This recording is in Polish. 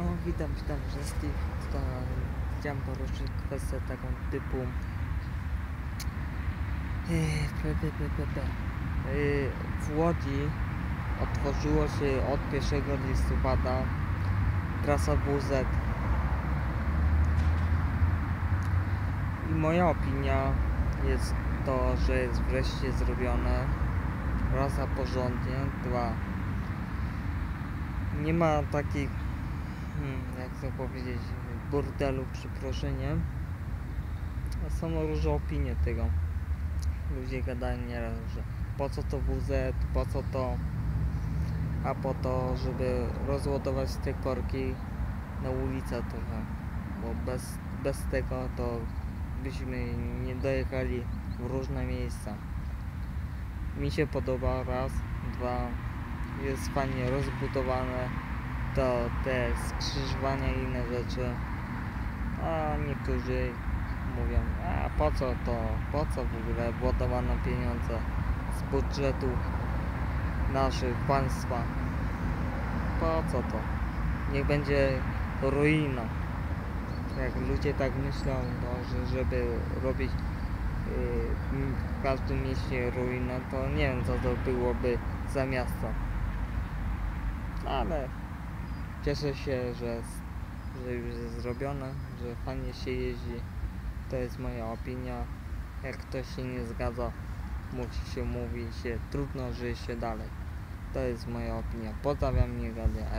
No witam, witam wszystkich. Chciałem poruszyć kwestię taką typu pe. Yy, w Łodzi otworzyło się od 1 listopada trasa WZ i moja opinia jest to, że jest wreszcie zrobione raz a porządnie, dwa nie ma takich hmm, jak to powiedzieć burdelu przeproszeniem są różne opinie tego. Ludzie gadają nieraz, że po co to WZ, po co to a po to, żeby rozładować te korki na ulicę trochę bo bez, bez tego to byśmy nie dojechali w różne miejsca. Mi się podoba raz, dwa jest fajnie rozbudowane to te skrzyżowania i inne rzeczy a niektórzy mówią a po co to, po co w ogóle władowano pieniądze z budżetu naszych państwa? Po co to? Niech będzie ruina. Jak ludzie tak myślą no, że żeby robić yy, w każdym mieście ruinę to nie wiem co to byłoby za miasto. Ale cieszę się że, że już jest zrobione że fajnie się jeździ. To jest moja opinia. Jak ktoś się nie zgadza musi się mówi się trudno żyje się dalej. To jest moja opinia. Pozdrawiam nie gadę